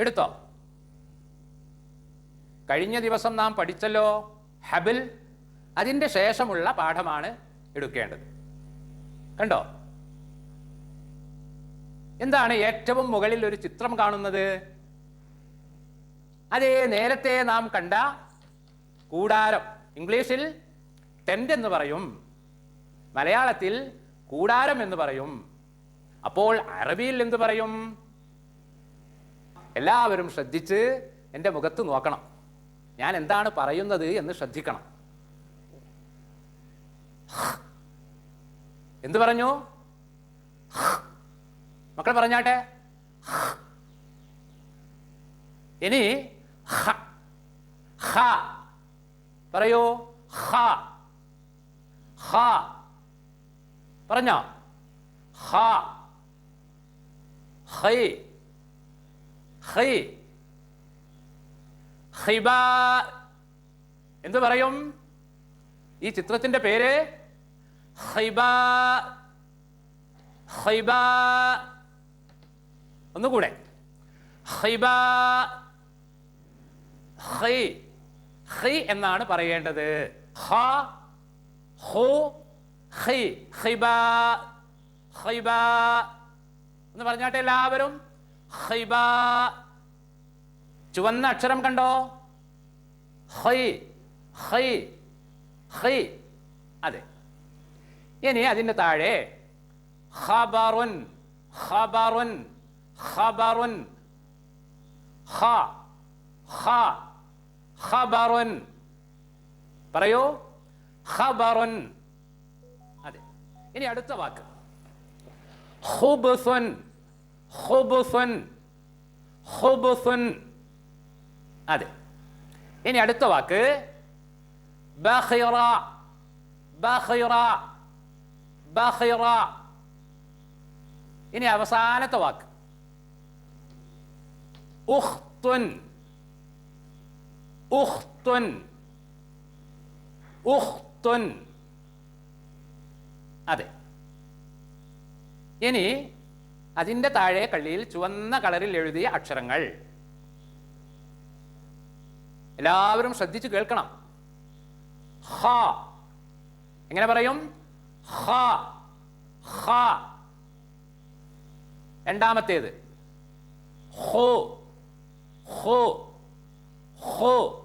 എടുത്തോ. കഴിഞ്ഞ ദിവസം നാം പഠിച്ചല്ലോ ഹബിൽ അതിന്റെ ശേഷമുള്ള പാഠമാണ് എടുക്കേണ്ടത്. കണ്ടോ? എന്താണ് ഏറ്റവും മുകളിൽ ഒരു ചിത്രം കാണുന്നത്? അതേ നേരത്തെ നാം കണ്ട കൂടാരം. ഇംഗ്ലീഷിൽ ടെന്റ് എന്ന് പറയും. മലയാളത്തിൽ കൂടാരം എന്ന് പറയും. അപ്പോൾ അറബിയിൽ എന്ത് പറയും? എല്ലാവരും ശ്രദ്ധിച്ച് എന്റെ മുഖത്ത് നോക്കണം. ഞാൻ എന്താണ് പറയുന്നത് എന്ന് ശ്രദ്ധിക്കണം. എന്തു പറഞ്ഞു? മക്കൾ പറഞ്ഞാട്ടെ? ഇനി ഹ ഹ. പറയൂ ഹ. പറഞ്ഞോ? ഹൈ. ഹൈ ഹൈബ എന്ത് പറയും? ഈ ചിത്രത്തിന്റെ പേര് ഹൈബ ഹൈബ ഒന്നുകൂടെ. ഹൈബ ഹൈ ഹൈ എന്നാണ് പറയേണ്ടത്. ഹ ഹോ ഹൈ ഹൈബ ഹൈബ എന്ന് പറഞ്ഞാട്ടെ എല്ലാവരും ഹൈബ ചുവന്ന അക്ഷരം കണ്ടോ? ഹൈ ഹൈ ഹൈ അതെ. ഇനി അതിന്റെ താഴെ ഖബറുൻ ഖബറുൻ ഖബറുൻ. ഖ ഖ ഖബറുൻ. പറയൂ. ഖബറുൻ. അതെ. ഇനി അടുത്ത വാക്ക്. ഖുബ്സുൻ. ഖുബ്സുൻ ഖുബ്സുൻ അതെ. ഇനി അടുത്ത വാക്ക്. ബഖിറ ബഖിറ ബഖിറ. ഇനി അവസാനത്തെ വാക്ക്. ഉഖ്തുൻ ഉഖ്തുൻ ഉഖ്തുൻ. അതെ. ഇനി അതിന്റെ താഴെ കള്ളിയിൽ ചുവന്ന കളറിൽ എഴുതിയ അക്ഷരങ്ങൾ. എല്ലാവരും ശ്രദ്ധിച്ചു കേൾക്കണം. ഹ എങ്ങനെ പറയും? ഹ ഹ രണ്ടാമത്തേത്. ഹോ ഹോ ഹോ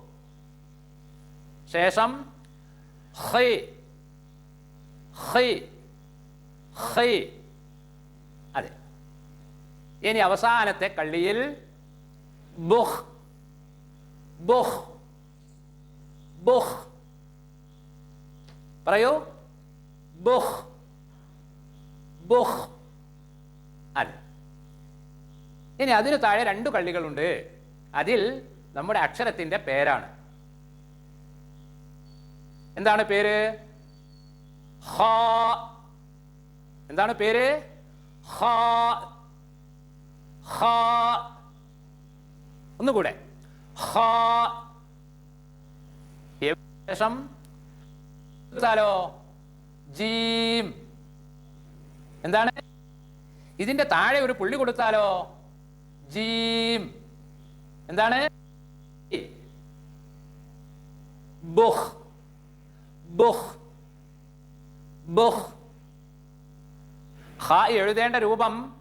ശേഷം ഹൈ ഹൈ ഹൈ ഇനി അവസാനത്തെ കള്ളിയിൽ ബുഹ്. ബുഹ്. ബുഹ്. പറയൂ. ബുഹ്. ബുഹ്. അതെ ഇനി അതിന് താഴെ രണ്ട് കള്ളികളുണ്ട്. അതിൽ നമ്മുടെ അക്ഷരത്തിന്റെ പേരാണ്. എന്താണ് പേര്? ഹ. എന്താണ് പേര്? ഹ. ഹ ഒന്നുകൂടെ. ഹ ശേഷം ോ ജീം. എന്താണ്? ഇതിന്റെ താഴെ ഒരു പുള്ളി കൊടുത്താലോ? ജീം. എന്താണ്? ബുഹ്. ബുഹ്. ബുഹ്. ഹ എഴുതേണ്ട രൂപം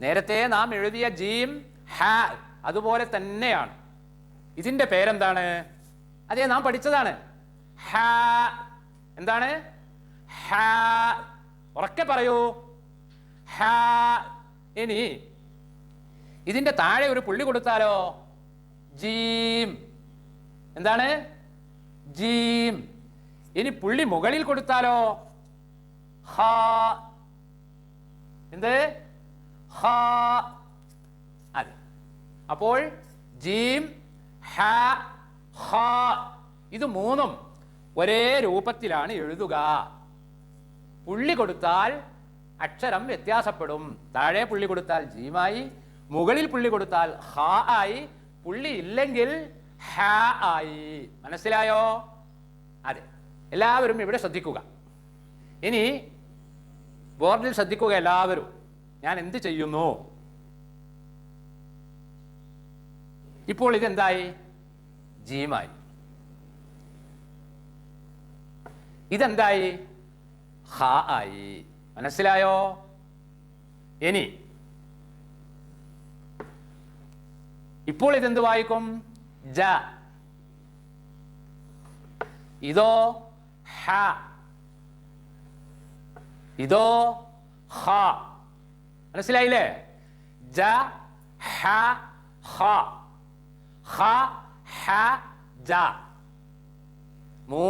നേരത്തെ നാം എഴുതിയ ജീം ഹാ അതുപോലെ തന്നെയാണ്. ഇതിന്റെ പേരെന്താണ്? അതെ നാം പഠിച്ചതാണ്. ഹാ എന്താണ്? ഹാ ഉറക്കെ പറയൂ. ഹാ ഇനി ഇതിന്റെ താഴെ ഒരു പുള്ളി കൊടുത്താലോ? ജീം. എന്താണ്? ജീം. ഇനി പുള്ളി മുകളിൽ കൊടുത്താലോ? ഹാ. എന്ത്? അതെ. അപ്പോൾ ജീം ഹ ഹ. ഇത് മൂന്നും ഒരേ രൂപത്തിലാണ് എഴുതുക. പുള്ളി കൊടുത്താൽ അക്ഷരം വ്യത്യാസപ്പെടും. താഴെ പുള്ളി കൊടുത്താൽ ജീമായി മുകളിൽ പുള്ളി കൊടുത്താൽ ഹ ആയി പുള്ളി ഇല്ലെങ്കിൽ ഹ ആയി. മനസ്സിലായോ? അതെ. എല്ലാവരും ഇവിടെ ശ്രദ്ധിക്കുക. ഇനി ബോർഡിൽ ശ്രദ്ധിക്കുക എല്ലാവരും. ഞാൻ എന്ത് ചെയ്യുന്നു? ഇപ്പോൾ ഇതെന്തായി? ജീമായി ഇതെന്തായി? ഹ ആയി. മനസ്സിലായോ? ഇനി. ഇപ്പോൾ ഇതെന്ത് വായിക്കും? ജ. ഇതോ ഹ. ഇതോ ഹ. മനസ്സിലായില്ലേ? ജ ഹ ഹ ഹ ഹ ജ.